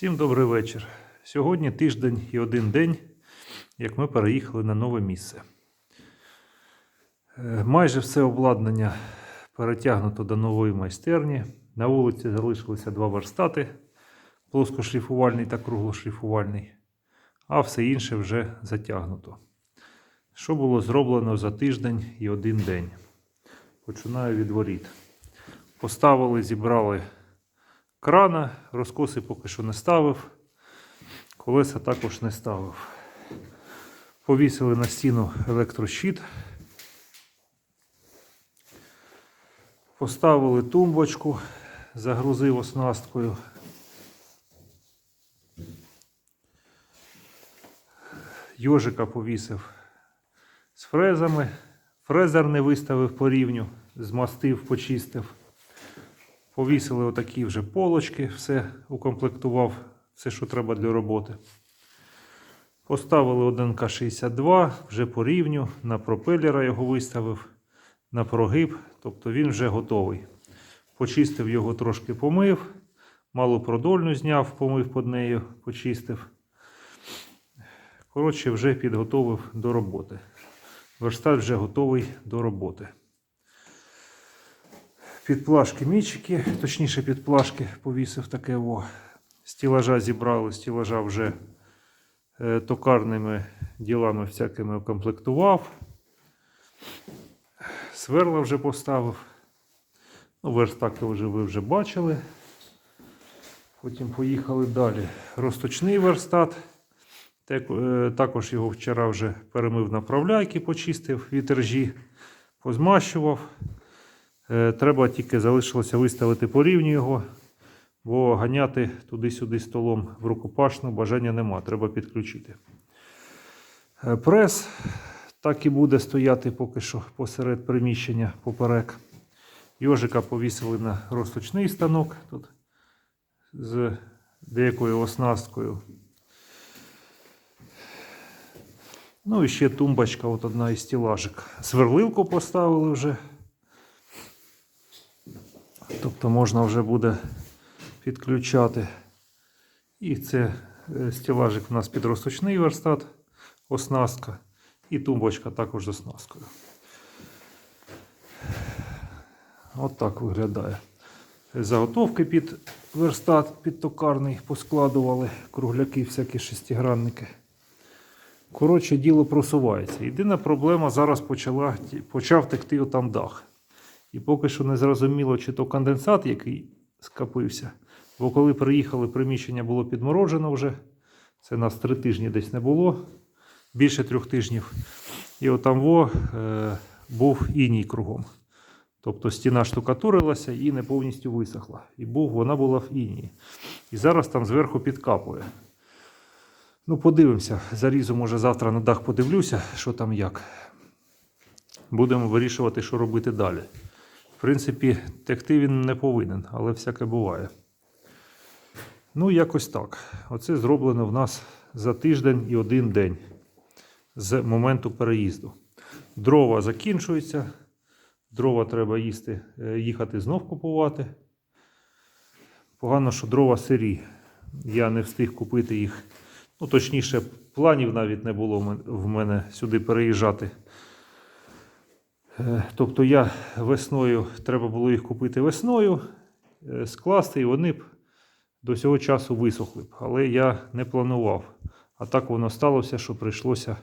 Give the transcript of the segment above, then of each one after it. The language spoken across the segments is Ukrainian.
Всім добрий вечір. Сьогодні тиждень і один день, як ми переїхали на нове місце. Е, Майже все обладнання перетягнуто до нової майстерні. На вулиці залишилися два верстати: плоскошліфувальний та круглошліфувальний, а все інше вже затягнуто. Що було зроблено за тиждень і один день? Починаю від воріт. Поставили, зібрали крана, розкоси поки що не ставив, колеса також не ставив. Повісили на стіну електрощит. Поставили тумбочку, загрузив оснасткою. Йожика повісив з фрезами. Фрезер не виставив по рівню, змастив, почистив. Повісили отакі вже полочки, все укомплектував, все, що треба для роботи. Поставили 1К62 вже по рівню, на пропелера його виставив, на прогиб, тобто він вже готовий. Почистив його трошки помив, малопродольну зняв, помив під нею, почистив. Коротше, вже підготовив до роботи. Верстат вже готовий до роботи. Підплашки мічики, точніше підплашки повісив таке во. Стілажа зібрали, стілажа вже е, токарними ділами всякими укомплектував. Сверла вже поставив. Ну, верстаки вже ви вже бачили. Потім поїхали далі. Розточний верстат. Е, Також його вчора вже перемив направляйки, почистив, вітержі позмащував. Е, Треба тільки залишилося виставити по рівню його, бо ганяти туди-сюди столом в рукопашну бажання нема, треба підключити. Е, Прес так і буде стояти поки що посеред приміщення поперек. Йожика повісили на розточний станок тут з деякою оснасткою. Ну і ще тумбочка, от одна із стілажок. Сверлилку поставили вже. Тобто можна вже буде підключати. І це е, стілажик у нас підросточний верстат, оснастка. І тумбочка також з оснасткою. От так виглядає. Заготовки під верстат, під токарний поскладували, кругляки, всякі шестигранники. Коротше, діло просувається. Єдина проблема зараз почала, почав текти отам дах. І поки що не зрозуміло, чи то конденсат, який скапився. Бо коли приїхали, приміщення було підморожено вже. Це нас три тижні десь не було, більше трьох тижнів. І отам во, е, був іній кругом. Тобто стіна штукатурилася і не повністю висохла. І був, вона була в інії. І зараз там зверху підкапує. Ну, подивимося. Зарізу, може, завтра на дах подивлюся, що там як. Будемо вирішувати, що робити далі. В принципі, текти він не повинен, але всяке буває. Ну, якось так. Оце зроблено в нас за тиждень і один день з моменту переїзду. Дрова закінчуються. Дрова треба їсти, е, їхати знов купувати. Погано, що дрова сирі. Я не встиг купити їх. Ну, точніше, планів навіть не було в мене сюди переїжджати. Е, Тобто я весною, треба було їх купити весною, е, скласти, і вони б до цього часу висохли б. Але я не планував. А так воно сталося, що прийшлося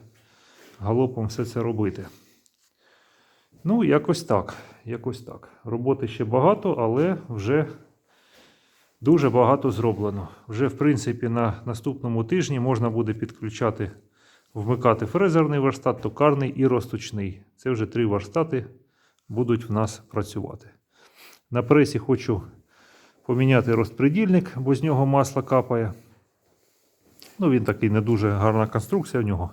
галопом все це робити. Ну, якось так. Якось так. Роботи ще багато, але вже дуже багато зроблено. Вже, в принципі, на наступному тижні можна буде підключати, вмикати фрезерний верстат, токарний і розточний. Це вже три верстати будуть в нас працювати. На пресі хочу поміняти розпредільник, бо з нього масло капає. Ну, він такий не дуже гарна конструкція в нього.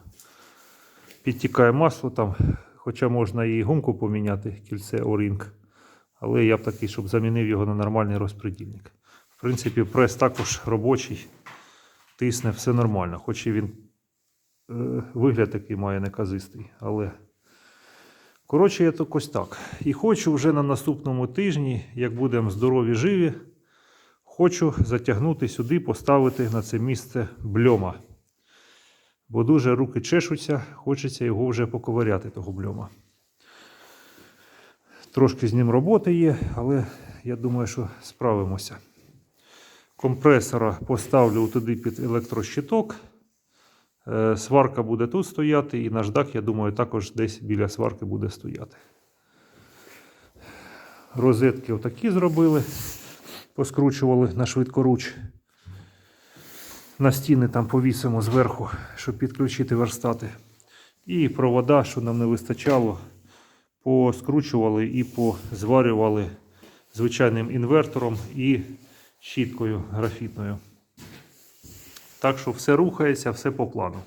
Підтікає масло там, хоча можна і гумку поміняти, кільце O-Ring. Але я б такий, щоб замінив його на нормальний розпредільник. В принципі, прес також робочий, тисне все нормально. Хоч і він вигляд такий має неказистий. Але коротше, я якось так. І хочу вже на наступному тижні, як будемо здорові живі, хочу затягнути сюди, поставити на це місце бльома. Бо дуже руки чешуться, хочеться його вже поковиряти, того бльома. Трошки з ним роботи є, але я думаю, що справимося. Компресора поставлю туди під електрощиток. Е, Сварка буде тут стояти, і наждак, я думаю, також десь біля сварки буде стояти. Розетки отакі зробили, поскручували на швидкоруч. На стіни там повісимо зверху, щоб підключити верстати. І провода, що нам не вистачало, поскручували і позварювали звичайним інвертором і щіткою графітною. Так що все рухається, все по плану.